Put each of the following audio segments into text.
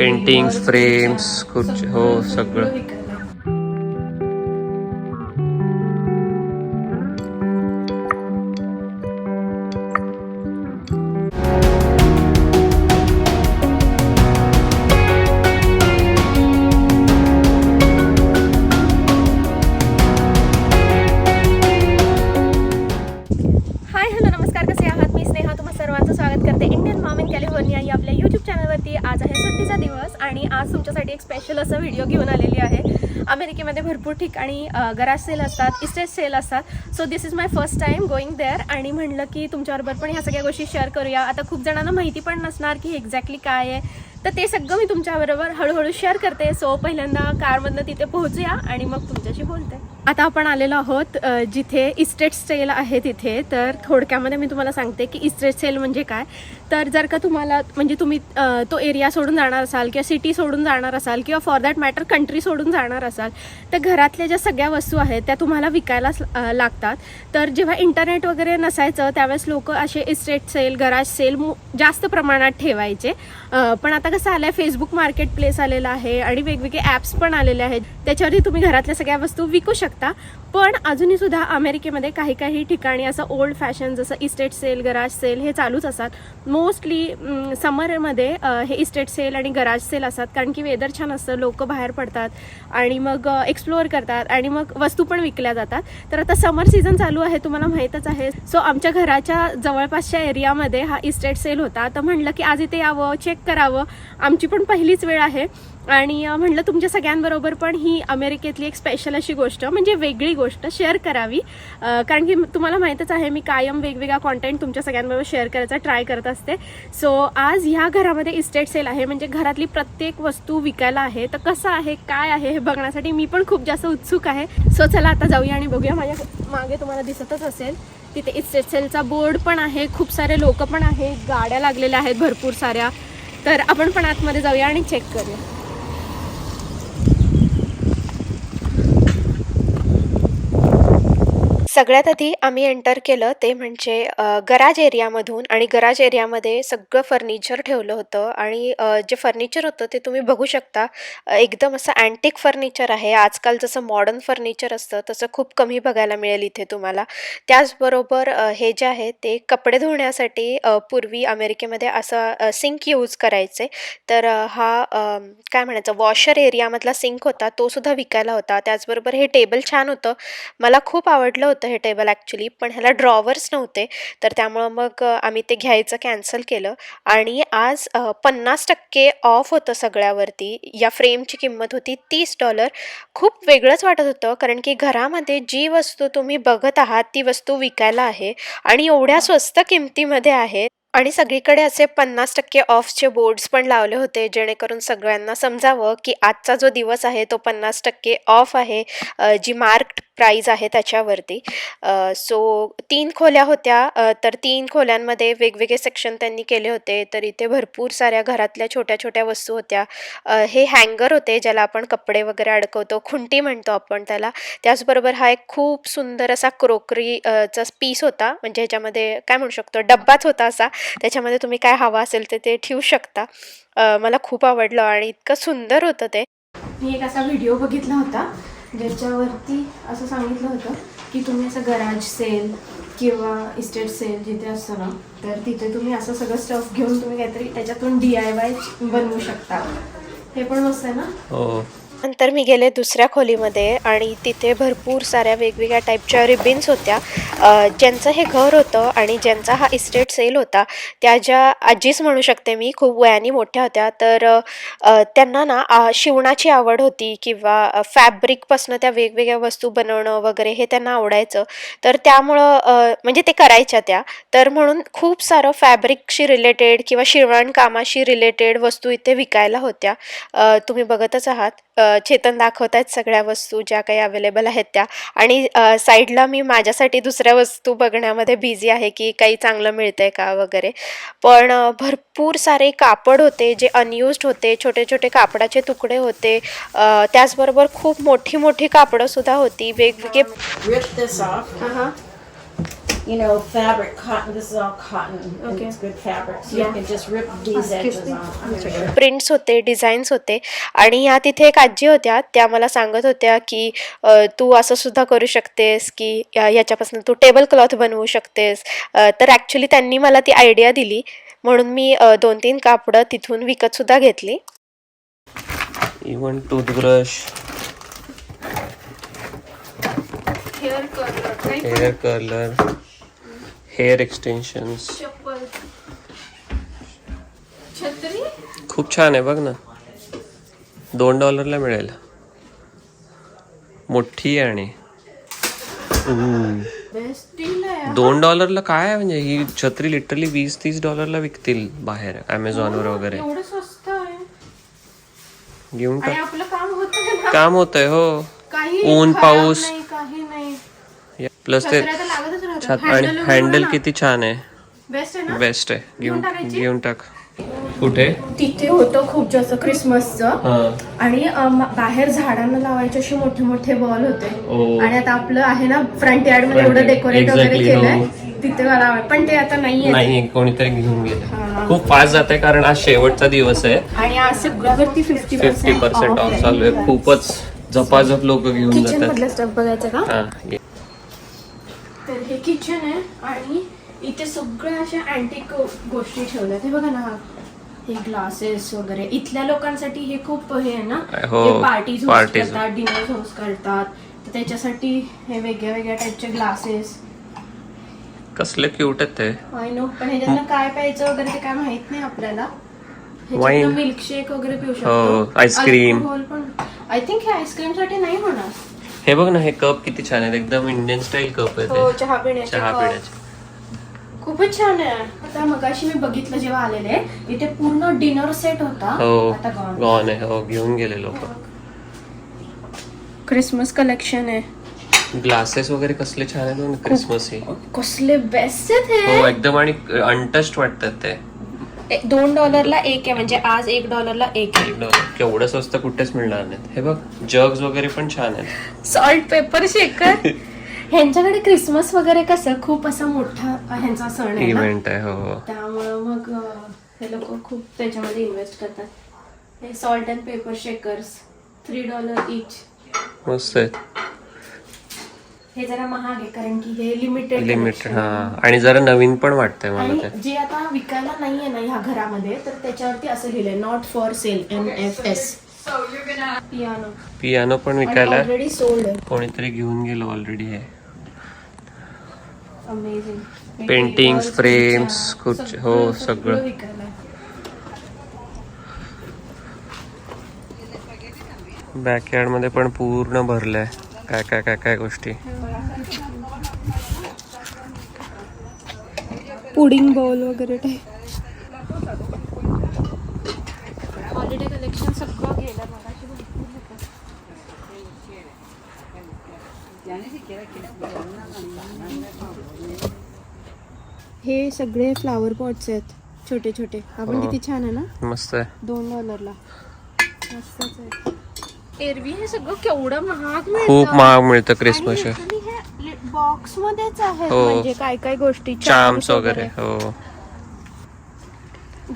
Paintings frames खुर्ची हो सगळं. इंडियन मॉम इन कॅलिफोर्निया या आपल्या यूट्यूब चॅनलवरती आज आहे सुट्टीचा दिवस आणि आज तुमच्यासाठी एक स्पेशल असं व्हिडिओ घेऊन आलेली आहे. अमेरिकेमध्ये भरपूर ठिकाणी गराज सेल असतात इस्टेट सेल असतात. So this is my first time going there आणि म्हणलं की तुमच्याबरोबर पण ह्या सगळ्या गोष्टी शेअर करूया. आता खूप जणांना माहिती पण नसणार की एक्झॅक्टली काय आहे. तर ते सगळं मी तुमच्याबरोबर हळूहळू शेअर करते. सो पहिल्यांदा कारमधनं तिथे पोहोचूया आणि मग तुमच्याशी बोलते. आता आपण आलेलो आहोत जिथे इस्टेट सेल आहे तिथे. तर थोडक्यामध्ये मी तुम्हाला सांगते की इस्टेट सेल म्हणजे काय. तर जर का तुम्हाला म्हणजे तुम्ही तो एरिया सोडून जाणार असाल किंवा सिटी सोडून जाणार असाल किंवा फॉर दॅट मॅटर कंट्री सोडून जाणार असाल तर घरातल्या ज्या सगळ्या वस्तू आहेत त्या तुम्हाला विकायला लागतात. तर जेव्हा इंटरनेट वगैरे नसायचं त्यावेळेस लोक असे इस्टेट सेल गराज सेल जास्त प्रमाणात ठेवायचे. पण आता कसं आलं आहे फेसबुक मार्केट प्लेस आलेलं आहे आणि वेगवेगळे ॲप्स पण आलेले आहेत. त्याच्यावरती तुम्ही घरातल्या सगळ्या वस्तू विकू शकता. पण अजूनही सुद्धा अमेरिकेमध्ये काही काही ठिकाणी असं ओल्ड फॅशन जसं इस्टेट सेल गराज सेल हे चालूच असतात. मोस्टली समरमध्ये mm, हे इस्टेट सेल आणि गराज सेल असतात. कारण की वेदर छान असतं लोक बाहेर पडतात आणि मग एक्सप्लोअर करतात आणि मग वस्तू पण विकल्या जातात. तर आता समर सीझन चालू आहे तुम्हाला माहीतच आहे. सो आमच्या घराच्या जवळपासच्या एरियामध्ये हा इस्टेट सेल होता. तर म्हणलं की आज इथे यावं चेक करावं. आमची पण पहिलीच वेळ आहे. आणि म्हटलं तुमच्या सगळ्यांबरोबर पण ही अमेरिकेतली एक स्पेशल अशी गोष्ट म्हणजे वेगळी गोष्ट शेअर करावी. कारण की तुम्हाला माहीतच आहे मी कायम वेगवेगळा कॉन्टेंट तुमच्या सगळ्यांबरोबर शेअर करायचा ट्राय करत असते. सो आज ह्या घरामध्ये इस्टेट सेल आहे म्हणजे घरातली प्रत्येक वस्तू विकायला आहे. तर कसं आहे काय आहे हे बघण्यासाठी मी पण खूप जास्त उत्सुक आहे. सो चला आता जाऊया आणि बघूया. माझ्या मागे तुम्हाला दिसतच असेल तिथे इस्टेट सेलचा बोर्ड पण आहे. खूप सारे लोक पण आहेत गाड्या लागलेल्या आहेत भरपूर साऱ्या. तर आपण पण आतमध्ये जाऊया आणि चेक करूया. सगळ्यात आधी आम्ही एंटर केलं ते म्हणजे गराज एरियामधून आणि गराज एरियामध्ये सगळं फर्निचर ठेवलं होतं आणि जे फर्निचर होतं ते तुम्ही बघू शकता. एकदम असं अँटिक फर्निचर आहे. आजकाल जसं मॉडर्न फर्निचर असतं तसं खूप कमी बघायला मिळेल इथे तुम्हाला. त्याचबरोबर हे जे आहे ते कपडे धुण्यासाठी पूर्वी अमेरिकेमध्ये असं सिंक यूज करायचे. तर हा काय म्हणायचं वॉशर एरियामधला सिंक होता तो सुद्धा विकायला होता. त्याचबरोबर हे टेबल छान होतं. मला खूप आवडलं होतं हे टेबल ॲक्च्युली पण ह्याला ड्रॉवर्स नव्हते. तर त्यामुळं मग आम्ही ते घ्यायचं कॅन्सल केलं. आणि आज पन्नास टक्के ऑफ होतं सगळ्यावरती. या फ्रेमची किंमत होती तीस डॉलर खूप वेगळंच वाटत होतं कारण की घरामध्ये जी वस्तू तुम्ही बघत आहात ती वस्तू विकायला आहे. आणि एवढ्या स्वस्त किमतीमध्ये आहे. आणि सगळीकडे असे पन्नास टक्के ऑफचे बोर्ड्स पण लावले होते जेणेकरून सगळ्यांना समजावं की आजचा जो दिवस आहे तो पन्नास टक्के ऑफ आहे. जी मार्क्ड प्राईज आहे त्याच्यावरती. सो तीन खोल्या होत्या. तर तीन खोल्यांमध्ये वेगवेगळे सेक्शन त्यांनी केले होते. तर इथे भरपूर साऱ्या घरातल्या छोट्या छोट्या वस्तू होत्या. हे हँगर होते ज्याला आपण कपडे वगैरे अडकवतो. खुंटी म्हणतो आपण त्याला. त्याचबरोबर हा एक खूप सुंदर असा क्रोकरी चा पीस होता. म्हणजे ह्याच्यामध्ये काय म्हणू शकतो? डब्बाच होता असा. त्याच्यामध्ये तुम्ही काय हवा असेल ते ते ठेवू शकता. मला खूप आवडलं आणि इतकं सुंदर होतं ते. मी एक असा व्हिडिओ बघितला होता. ज्याच्यावरती असं सांगितलं होतं की तुम्ही असं गराज सेल किंवा इस्टेट सेल जिथे असतं ना तर तिथे तुम्ही असं सगळं स्टफ घेऊन तुम्ही काहीतरी त्याच्यातून डी आय वाय बनवू शकता. हे पण मस्त आहे ना? हो. नंतर मी गेले दुसऱ्या खोलीमध्ये आणि तिथे भरपूर साऱ्या वेगवेगळ्या टाईपच्या रिबिन्स होत्या. ज्यांचं हे घर होतं आणि ज्यांचा हा इस्टेट सेल होता त्या ज्या आजीच म्हणू शकते मी खूप वयाने मोठ्या होत्या. तर त्यांना ना शिवणाची आवड होती किंवा फॅब्रिकपासनं त्या वेगवेगळ्या वस्तू बनवणं वगैरे हे त्यांना आवडायचं. तर त्यामुळं म्हणजे ते करायच्या त्या. तर म्हणून खूप सारं फॅब्रिकशी रिलेटेड किंवा शिवणकामाशी रिलेटेड वस्तू इथे विकायला होत्या. तुम्ही बघतच आहात. चेतन दाखवत आहेत सगळ्या वस्तू ज्या काही अवेलेबल आहेत त्या. आणि साईडला मी माझ्यासाठी दुसऱ्या वस्तू बघण्यामध्ये बिझी आहे की काही चांगलं मिळतंय का वगैरे. पण भरपूर सारे कापड होते जे अनयुज्ड होते छोटे छोटे कापडाचे तुकडे होते. त्याचबरोबर खूप मोठी मोठी कापडं सुद्धा होती. वेगवेगळे rip this off हा, हा. You know, fabric, cotton. This is all cotton. and Okay. It's good fabric. So Yeah. you can just rip these edges off. I'm. Prints होते डिझाईन्स होते आणि या तिथे एक आजी होत्या त्या मला सांगत होत्या की अ, तू असं सुद्धा करू शकतेस की या- याच्यापासून तू टेबल क्लॉथ बनवू शकतेस अ, तर ॲक्च्युली त्यांनी मला ती आयडिया दिली म्हणून मी अ, दोन तीन कापडं तिथून विकत सुद्धा घेतली even toothbrush hair hair curler hair extensions छत्री खूप छान आहे बघ ना. दोन डॉलरला मिळेल. मोठी आहे आणि. दोन डॉलरला काय आहे? म्हणजे ही छत्री लिटरली वीस तीस डॉलरला विकतील बाहेर अमेझॉनवर वगैरे. एवढं स्वस्त आहे. घेऊन टाक. आपलं काम होतं ना. काम होतंय हो. ऊन, पाऊस. प्लस ते. छात आणि हँडल. किती छान आहे. बेस्ट आहे ना? बेस्ट आहे. घेऊन टाकायची? घेऊन टाक. कुठे? तिथे होतं खूप जास्त क्रिसमसचं हा. आणि बाहेर झाडांना लावायचे असे मोठे मोठे बॉल होते. ओ. आणि आता आपलं आहे ना फ्रंट यार्डमध्ये Front एवढं yard. डेकोरेट वगैरे केलंय. तिथे मला पण ते आता नाहीये. नाही कोणीतरी घेऊन गेलं. हा. खूप फास्ट जाते कारण आज शेवटचा दिवस आहे. आणि आज सगळ्यावरती फिफ्टी फिफ्टी पर्सेंट ऑफ चालू आहे. खूपच झपाझप लोक घेऊन किचन जातात. बघायचं का? हा किचन आहे आणि इथे सगळ्या अशा अँटिक गोष्टी ठेवल्या ते बघा ना हे ग्लासेस वगैरे. इथल्या लोकांसाठी हे खूप हे आहे ना हो, पार्टीज parties. करतात डिनर होस्ट करतात तर त्याच्यासाठी हे वेगळ्या वेगळ्या टाईपचे ग्लासेस कसले क्यूट आहेत ते. आय नो पण ह्याच्यातनं काय प्यायचं वगैरे ते काय माहीत नाही आपल्याला. Wine. मिल्कशेक वगैरे पिऊ हो, शकतो. ice cream. Alcohol पण. आय थिंक हे आईस्क्रीमसाठी नाही होणार. हे बघ ना हे कप किती छान आहेत. एकदम इंडियन स्टाईल कप आहे हो. ते चहा पिण्याचे चहा cup. पिण्याचे. खूपच छान आहे. आता मगाशी मी बघितलं जेव्हा आलेले इथे पूर्ण डिनर सेट होता. हो आता gone. गॉन आहे. हो घेऊन गेले लोक. क्रिसमस कलेक्शन आहे. ग्लासेस वगैरे कसले छान आहेत क्रिसमसी कसले बेस्ट आहेत हो. हे एकदम आणि अनटस्ट वाटतात ते. दोन डॉलरला एक आहे म्हणजे आज एक डॉलरला एक आहे. डॉलर. केवढं स्वस्त कुठेच मिळणार नाहीत. हे बघ जग्स वगैरे पण छान आहेत. सॉल्ट पेपर शेकर ह्यांच्याकडे क्रिसमस वगैरे कसं खूप असा मोठा ह्यांचा सण आहे इव्हेंट आहे हो हो. त्यामुळं मग हे लोक खूप त्याच्यामध्ये इन्व्हेस्ट करतात. हे salt and pepper shakers three dollar each मस्त आहे हे जरा महाग आहे कारण की हे लिमिटेड लिमिटेड हा. आणि जरा नवीन पण वाटतंय मला ते. जे आता विकायला नाहीये ना ह्या घरामध्ये तर त्याच्यावरती असं लिहिलंय not for sale N F S piano piano पण विकायला ऑलरेडी सोल्ड आहे कोणीतरी घेऊन गेलो ऑलरेडी आहे. अमेझिंग Paintings, frames, खुर्ची- हो, सगळं. बॅकयार्डमध्ये पण पूर्ण भरलंय. काय काय काय काय गोष्टी. पुडिंग बॉल वगैरे हॉलिडे कलेक्शन सगळं गेलं. हे सगळे फ्लावर पॉट्स आहेत छोटे छोटे. आपण हो. किती छान आहे ना? मस्त आहे. दोन डॉलरला मस्तच आहे. एरवी हे सगळं केवढं महाग मिळतं? खूप महाग मिळतं क्रिसमस बॉक्स मध्येच आहेत हो. म्हणजे काय काय गोष्टी चाम्स वगैरे हो.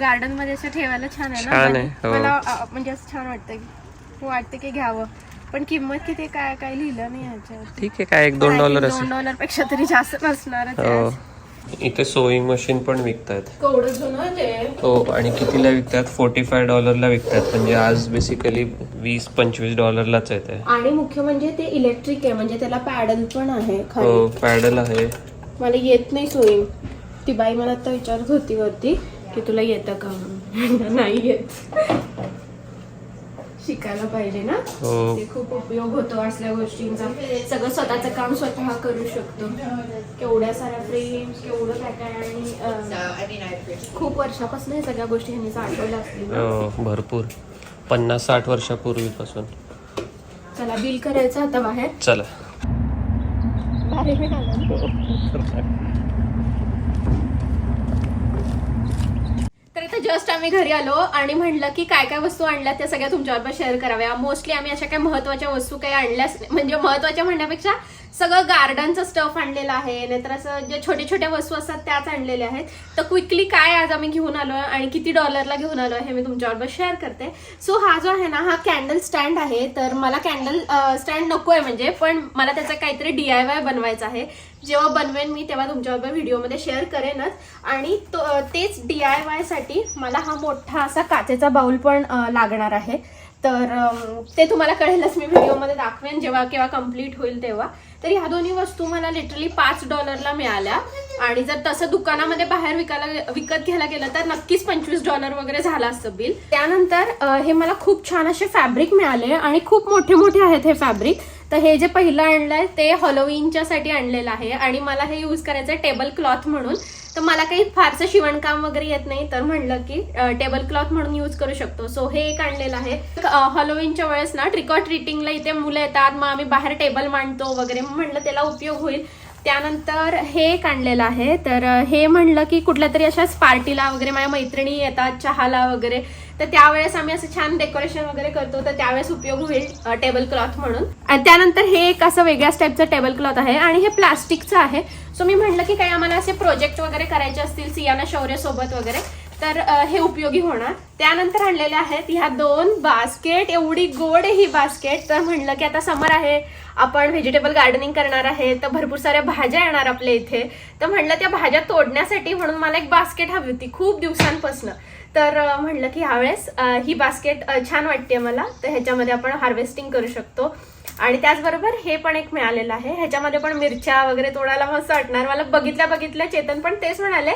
गार्डनमध्ये असं ठेवायला छान आहे ना? छान आहे, मला- हो. मला अ, म्हणजे असं छान वाटतं की वाटतं की घ्यावं. पण किंमत किती काय काय लिहिलं नाही ठीक आहे काय एक दोन डॉलर असेल दोन डॉलरपेक्षा तरी जास्त नसणारच आहे. हो. इथे सोईंग मशीन पण विकतात हो आणि कितीला विकतात? फोर्टी फाय डॉलरला विकतात. म्हणजे आज बेसिकली वीस पंचवीस डॉलरलाच आहे आणि मुख्य म्हणजे ते इलेक्ट्रिक आहे म्हणजे त्याला पॅडल पण आहे हो पॅडल आहे. मला येत नाही सोईंग ती बाई मला आता विचारत होती वरती की तुला येतं का नाही येत. शिकायला पाहिजे ना? हो. ते खूप उपयोग होतो असल्या गोष्टींचा. सगळं स्वतःचं काम स्वतः करू शकतो. केवढ्या साऱ्या फ्रेम्स केवढं काय काय आणि अं, खूप वर्षापासून हे सगळ्या गोष्टी ह्यांनी साठवल्या असतील ना. हो भरपूर. पन्नास साठ वर्षापूर्वीपासून. चला बिल करायचं आता बाहेर. चला. तर जस्ट आम्ही घरी आलो आणि म्हणलं की काय काय वस्तू आणल्या त्या सगळ्या तुमच्याबरोबर शेअर कराव्या. मोस्टली आम्ही अशा काही महत्त्वाच्या वस्तू काही आणल्याच नाही. म्हणजे महत्त्वाच्या म्हणण्यापेक्षा सगळं गार्डनचं स्टफ आणलेलं आहे नाहीतर असं जे छोट्या छोट्या वस्तू असतात त्याच आणलेल्या आहेत. तर क्विकली काय आज आम्ही घेऊन आलो आहे आणि किती डॉलरला घेऊन आलो हे मी तुमच्याबरोबर शेअर करते. सो हा जो आहे ना हा कॅन्डल स्टँड आहे तर मला कॅन्डल स्टँड नको आहे म्हणजे पण मला त्याचा काहीतरी डी आय वाय बनवायचा आहे. जेव्हा बनवेन मी तेव्हा तुमच्याबरोबर व्हिडिओमध्ये शेअर करेनच. आणि तो तेच डी आय वायसाठी मला हा मोठा असा काचेचा बाऊल पण लागणार आहे. तर ते तुम्हाला कळेलच मी व्हिडिओमध्ये दाखवेन जेव्हा केव्हा कंप्लीट होईल तेव्हा. तर ह्या दोन्ही वस्तू मला लिटरली पाच डॉलरला मिळाल्या. आणि जर तसं दुकानामध्ये बाहेर विकायला विकत घ्यायला गेलं तर नक्कीच पंचवीस डॉलर वगैरे झाला असतं बिल. त्यानंतर हे मला खूप छान असे फॅब्रिक मिळाले आणि खूप मोठे मोठे आहेत हे फॅब्रिक तर हे जे पहिलं आणलं आहे ते हॉलोविनच्या साठी आणलेलं आहे आणि मला हे यूज करायचं आहे टेबल क्लॉथ म्हणून. तर मला काही फारसं शिवणकाम वगैरे येत नाही तर म्हणलं की टेबल क्लॉथ म्हणून यूज करू शकतो. सो हे एक आणलेलं आहे. हॉलोविनच्या वेळेस ना ट्रिकॉ ट्रीटिंगला इथे मुलं येतात मग आम्ही बाहेर टेबल मांडतो वगैरे. म्हणलं त्याला उपयोग होईल. त्यानंतर हे एक आणलेलं आहे. तर हे म्हणलं की कुठल्या तरी अशाच पार्टीला वगैरे माझ्या मैत्रिणी येतात चहाला वगैरे. तर त्यावेळेस आम्ही असं छान डेकोरेशन वगैरे करतो तर त्यावेळेस उपयोग होईल टेबल क्लॉथ म्हणून. आणि त्यानंतर हे एक असं वेगळ्याच टाईपचं टेबल क्लॉथ आहे आणि हे प्लास्टिकचं आहे. सो मी म्हटलं की काही आम्हाला असे प्रोजेक्ट वगैरे करायचे असतील सियाना शौर्यसोबत वगैरे तर हे उपयोगी होणार. त्यानंतर आणलेल्या आहेत ह्या दोन बास्केट एवढी गोड आहे ही बास्केट तर म्हणलं की आता समर आहे आपण व्हेजिटेबल गार्डनिंग करणार आहे तर भरपूर साऱ्या भाज्या येणार आपल्या इथे. तर म्हणलं त्या भाज्या तोडण्यासाठी म्हणून मला एक बास्केट हवी होती खूप दिवसांपासून. तर म्हटलं म्हणलं की ह्यावेळेस ही बास्केट छान वाटते मला. तर ह्याच्यामध्ये आपण हार्वेस्टिंग करू शकतो. आणि त्याचबरोबर हे पण एक मिळालेलं आहे. ह्याच्यामध्ये पण मिरच्या वगैरे तोडायला मस्त वाटणार. मला बघितल्या बघितल्या चेतन पण तेच म्हणाले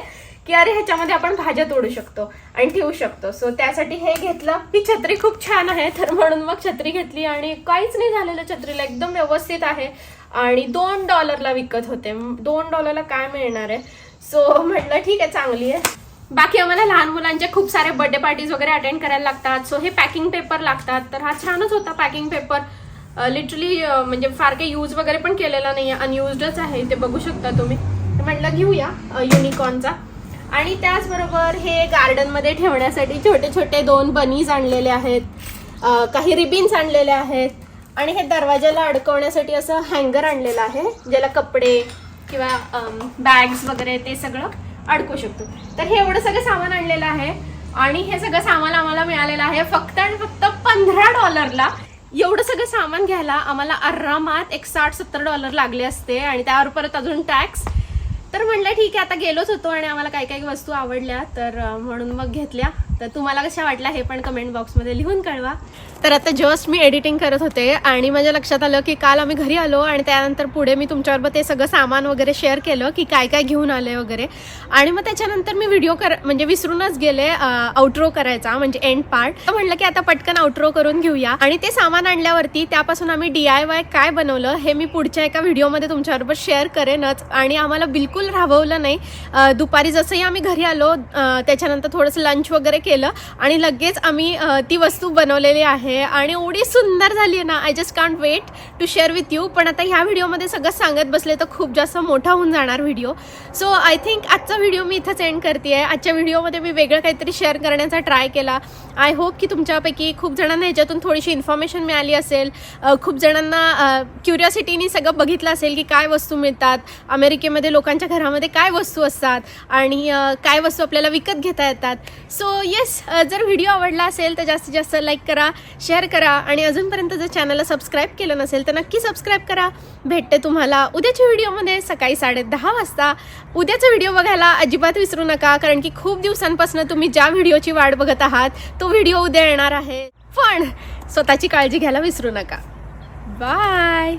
की अरे ह्याच्यामध्ये आपण भाज्या तोडू शकतो आणि ठेवू शकतो. सो त्यासाठी हे घेतलं. ही छत्री खूप छान आहे. तर म्हणून मग छत्री घेतली आणि काहीच नाही झालेलं छत्रीला. एकदम व्यवस्थित आहे. आणि दोन डॉलरला विकत होते. दोन डॉलरला काय मिळणार आहे? सो म्हटलं ठीक आहे चांगली आहे. बाकी आम्हाला लहान मुलांचे खूप सारे बर्थडे पार्टीज वगैरे अटेंड करायला लागतात. सो हे पॅकिंग पेपर लागतात. तर हा छानच होता पॅकिंग पेपर लिटरली म्हणजे फार काही यूज वगैरे पण केलेला नाही आहे अनयुजडच आहे. ते बघू शकता तुम्ही. म्हटलं घेऊया युनिकॉर्नचा आणि त्याचबरोबर हे गार्डनमध्ये ठेवण्यासाठी छोटे छोटे दोन बनीज आणलेले आहेत. काही रिबिन्स आणलेले आहेत. आणि हे दरवाजाला अडकवण्यासाठी असं हँगर आणलेलं आहे ज्याला कपडे किंवा बॅग्स वगैरे ते सगळं. अडकू शकतो. तर हे एवढं सगळं सामान आणलेलं आहे आणि हे सगळं सामान आम्हाला मिळालेलं आहे. फक्त आणि फक्त पंधरा डॉलरला एवढं सगळं सामान घ्यायला आम्हाला आरामात एक साठ सत्तर डॉलर लागले असते आणि त्यावर परत अजून टॅक्स तर म्हणलं ठीक आहे आता गेलोच होतो आणि आम्हाला काही काही वस्तू आवडल्या तर म्हणून मग घेतल्या. तर तुम्हाला कशा वाटल्या हे पण कमेंट बॉक्समध्ये लिहून कळवा. तर आता जस्ट मी एडिटिंग करत होते आणि माझ्या लक्षात आलं की काल आम्ही घरी आलो आणि त्यानंतर पुढे मी तुमच्याबरोबर ते सगळं सामान वगैरे शेअर केलं की काय काय घेऊन आले वगैरे. आणि मग त्याच्यानंतर मी व्हिडिओ कर म्हणजे विसरूनच गेले आउट्रो करायचा म्हणजे एंड पार्ट म्हणलं की आता पटकन आउट्रो करून घेऊया. आणि ते सामान आणल्यावरती त्यापासून आम्ही डी आय वाय काय बनवलं हे मी पुढच्या एका व्हिडिओमध्ये तुमच्याबरोबर शेअर करेनच. आणि आम्हाला बिलकुल राबवलं नाही. दुपारी जसंही आम्ही घरी आलो त्याच्यानंतर थोडंसं लंच वगैरे केलं. आणि लगेच आम्ही ती वस्तू बनवलेली आहे. आणि एवढी सुंदर झाली आहे ना I just can't wait to share with you पण आता ह्या व्हिडिओमध्ये सगळं सांगत बसले तर खूप जास्त मोठा होऊन जाणार व्हिडिओ सो आय थिंक आजचा व्हिडिओ मी इथंच एंड करते आहे आजच्या व्हिडिओमध्ये मी वेगळं काहीतरी शेअर करण्याचा ट्राय केला. आय होप की तुमच्यापैकी खूप जणांना ह्याच्यातून थोडीशी इन्फॉर्मेशन मिळाली असेल. खूप जणांना क्युरिओसिटीनी सगळं बघितलं असेल की काय वस्तू मिळतात. अमेरिकेमध्ये लोकांच्या घरामध्ये काय वस्तू असतात आणि काय वस्तू आपल्याला विकत घेता येतात. सो येस जर व्हिडिओ आवडला असेल तर जास्तीत जास्त लाईक करा. शेअर करा आणि अजूनपर्यंत जर चॅनलला सबस्क्राईब केलं नसेल तर नक्की सबस्क्राईब करा. भेटते तुम्हाला उद्याच्या व्हिडिओमध्ये सकाळी साडे दहा वाजता. उद्याचा व्हिडिओ बघायला अजिबात विसरू नका कारण की खूप दिवसांपासून तुम्ही ज्या व्हिडिओची वाट बघत आहात तो व्हिडिओ उद्या येणार आहे. पण स्वतःची काळजी घ्यायला विसरू नका. बाय!